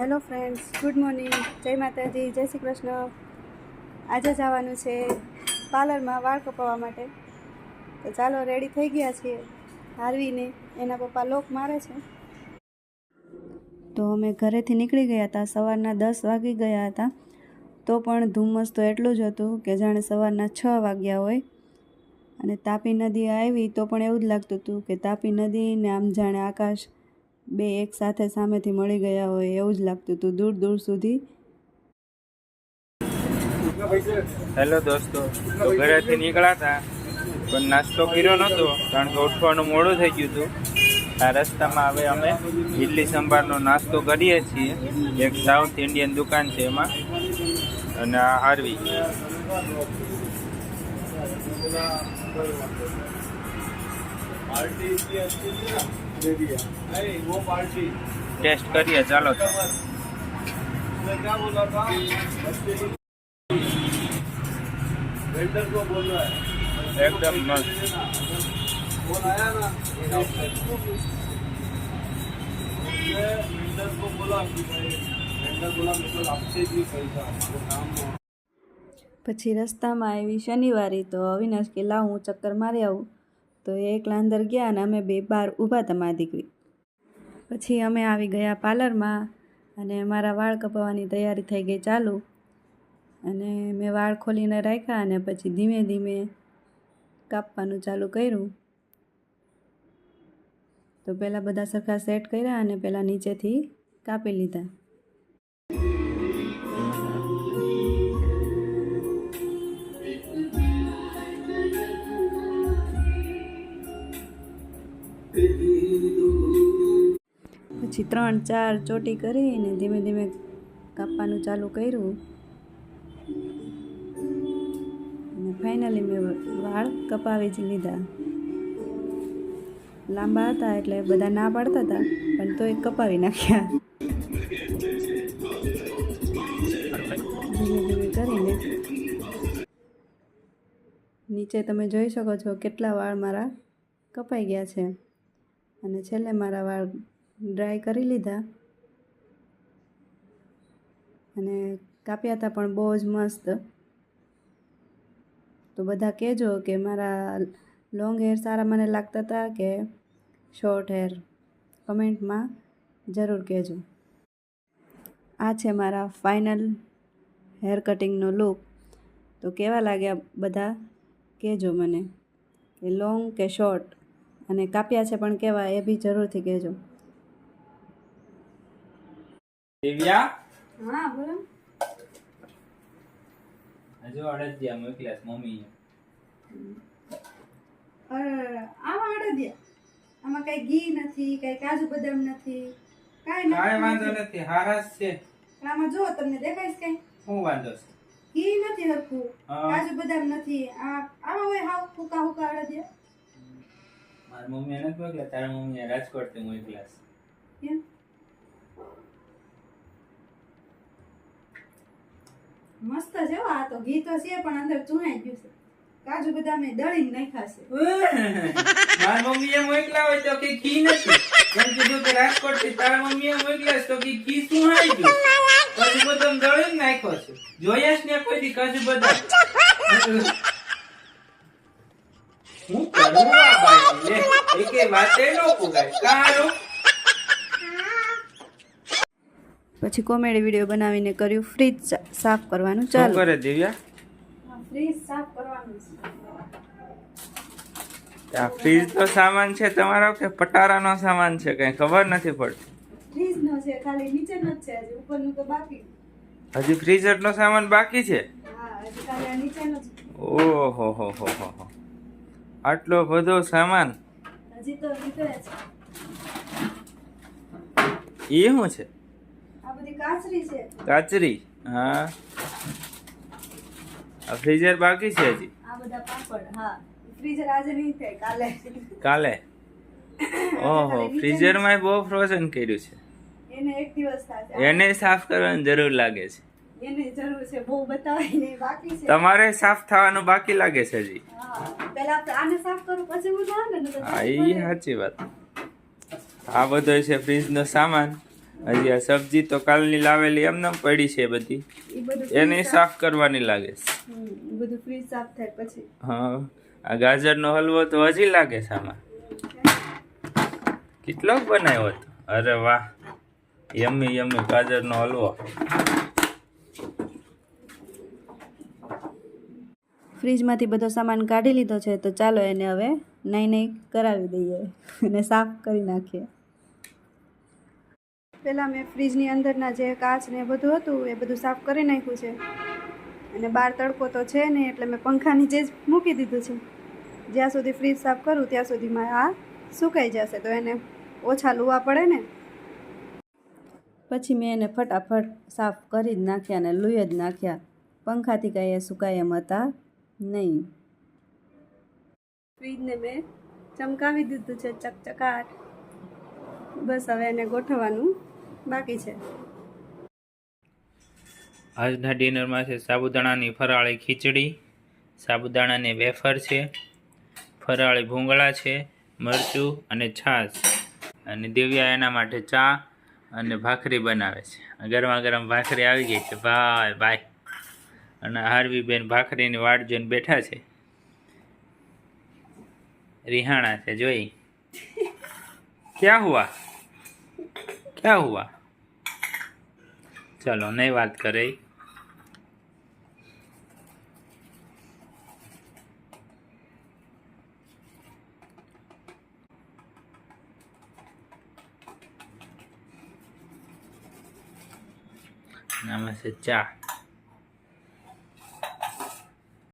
Hello friends, good morning. જય માતાજી, જય શ્રી કૃષ્ણ. આજે જવાનું છે પાર્લરમાં વાળ કપાવવા માટે. તો ચાલો રેડી થઈ ગયા છીએ હારવીને. એના પપ્પા લોક મારે છે. તો અમે ઘરેથી નીકળી ગયા હતા. સવારના દસ વાગી ગયા હતા. તો પણ ધુમ્મસ તો એટલું જ હતું કે જાણે સવારના છ વાગ્યા હોય. અને તાપી નદી આવી તો પણ એવું જ લાગતું હતું કે તાપી નદી ને આમ જાણે આકાશ બે એક સાથે સામેથી મળી ગયા હોય એવું જ લાગતું હતું દૂર દૂર સુધી. હેલો દોસ્તો, તો ઘરેથી નીકળ્યા હતા, પણ નાસ્તો કર્યો નહોતો, કારણ કે ઉઠવાનું મોડું થઈ ગયું હતું. આ રસ્તામાં હવે અમે ઇડલી સંભારનો નાસ્તો કરીએ છીએ. એક સાઉથ ઇન્ડિયન દુકાન છે એમાં, અને આ હારવી. ટેસ્ટ કરીએ ચાલો. એકદમ મસ્ત. પછી રસ્તામાં આવી શનિવારે તો અવિનાશ કે લાવ હું ચક્કર મારી આવું. તો એ એકલા અંદર ગયા અને અમે બે બાર ઊભા હતા મારી દીકરી. પછી અમે આવી ગયા પાર્લરમાં અને મારા વાળ કપાવવાની તૈયારી થઈ ગઈ ચાલુ. અને મેં વાળ ખોલીને રાખ્યા અને પછી ધીમે ધીમે કાપવાનું ચાલુ કર્યું. તો પહેલાં બધા સરખા સેટ કર્યા અને પહેલાં નીચેથી કાપી લીધા. પછી ત્રણ, ચાર ચોટી કરીને ધીમે ધીમે કાપવાનું ચાલુ કર્યું. અને ફાઇનલી મેં વાળ કપાવી જ લીધા. લાંબા હતા એટલે બધા ના પાડતા હતા, પણ તોય કપાવી નાખ્યા. ધીમે ધીમે કરીને. નીચે તમે જોઈ શકો છો કેટલા વાળ મારા કપાઈ ગયા છે. અને છેલ્લે મારા વાળ ડ્રાય કરી લીધા. અને કાપ્યા હતા પણ બહુ જ મસ્ત. તો બધા કહેજો કે મારા લોંગ હેર સારા મને લાગતા હતા કે શોર્ટ હેર કમેન્ટમાં જરૂર કહેજો. આ છે મારા ફાઇનલ હેર કટિંગનો લુક તો કેવા લાગ્યા બધા? કહેજો મને. કે લોંગ કે શોર્ટ અને કાપ્યા છે પણ કેવા એ બી જરૂરથી કહેજો. દિવ્યા? હા બોલો. હજુ અડદિયા મોકલ્યા છે આવા અડદિયા. આમાં કઈ ઘી નથી કઈ કાજુ બદામ નથી કાંઈ કાંઈ વાંધો નથી નથી હારસ છે આમાં જો તમને દેખાય છે કઈ? શું વાંધો છે? ઘી નથી હરખું કાજુ બદામ નથી. આ આવા હોય હાવ ફૂકા ફૂકા અડદિયા. મારી મમ્મી એને કહ્યું મોકલ્યા તારા મમ્મીએ રાજકોટથી મોકલ્યા છે એમ? મસ્ત છે આ તો ઘી તો છે પણ અંદર ચૂણાઈ ગયું છે. કાજુ બદામ એ દળીને નાખ્યા છે. મારી મમ્મીએ મોકલ્યા હોય તો કે ઘી નથી. એમ કીધું કે રાજકોટથી તારા મમ્મી એમ એકલા તો કે ઘી શું આવી ગયું. કાજુ બદામ દળીને નાખ્યો છે. જોયા જ ને કોઈ દી કાજુ બદામ. હું કરું એકે વાતે નો પુગાય. કારું? પછી કોમેડી વીડિયો બનાવીને કર્યું. ફ્રીજ સાફ કરવાનું ચાલુ. કરે દિવ્યા? ફ્રીજ સાફ કરવાનું છે. આ ફ્રીજ તો સામાન છે તમારો કે પટારાનો સામાન છે? કઈ ખબર નથી પડતી. ફ્રીજ નો છે ખાલી નીચેનો જ છે હજી. ઉપરનું તો બાકી. હજી ફ્રીજરનો સામાન બાકી છે? હા હજી ખાલી નીચેનો જ ઓહો હો હો હો હો. આટલો બધો સામાન હજી નીકળે છે. એ શું છે? આ બધી કાચરી છે. કાચરી? હા. આ ફ્રીઝર બાકી છે હજી? આ બધા પાપડ હા. ફ્રીઝર આજે નહીં થાય કાલે. કાલે? ઓહો ફ્રીઝરમાં બહુ ફ્રોઝન કર્યું છે. એને એક દિવસ થશે એને સાફ કરવાની જરૂર લાગે છે. એને જરૂર છે બહુ બતાવાય નહીં બાકી છે. તમારે સાફ થવાનું બાકી લાગે છે હજી. હા પહેલા આને સાફ કરું પછી હું જાઉં ને હા એ સાચી વાત. આ બધો છે ફ્રીજનો સામાન. હજી આ સબ્જી તો કાલની લાવેલી એમને પડી છે બધી. એને સાફ કરવાની લાગે બધું ફ્રીજ સાફ થાય પછી. હા આ ગાજરનો હલવો તો હજી લાગે છે આમાં. કેટલો બનાવ્યો હતો? અરે વાહ યમી યમ્મી ગાજરનો હલવો. ફ્રીજમાંથી બધો સામાન કાઢી લીધો છે, તો ચાલો એને હવે નહીં નહીં કરાવી દઈએ અને સાફ કરી નાખીએ. પહેલાં મેં ફ્રીજની અંદરના જે કાચ ને બધું હતું, એ બધું સાફ કરી નાખ્યું છે. અને બહાર તડકો તો છે નહીં એટલે મેં પંખા નીચે જ મૂકી દીધું છે. જ્યાં સુધી ફ્રીજ સાફ કરું, ત્યાં સુધીમાં આ સુકાઈ જશે, તો એને ઓછા લુવા પડે ને. પછી મેં એને ફટાફટ સાફ કરી જ નાખ્યા અને લુઈ જ નાખ્યા. પંખાથી કાંઈ એ સુકાય એમ હતા નહીં. ફ્રીજને મેં ચમકાવી દીધું છે ચકચકાટ. બસ હવે એને ગોઠવવાનું બાકી છે. આજના ડિનરમાં છે સાબુદાણાની ફરાળી ખીચડી સાબુદાણાની વેફર છે ફરાળી ભૂંગળા છે મરચું અને છાશ. અને દિવ્યા એના માટે ચા અને ભાખરી બનાવે છે. ગરમા ગરમ ભાખરી આવી ગઈ છે. ભાઈ ભાઈ અને હારવી બેન ભાખરીની વાડ જોઈને બેઠા છે. રિહાણા છે, જોઈ. ક્યાં હુઆ? ક્યાં હુઆ? ચલો નહીં વાત કરે છે ચા.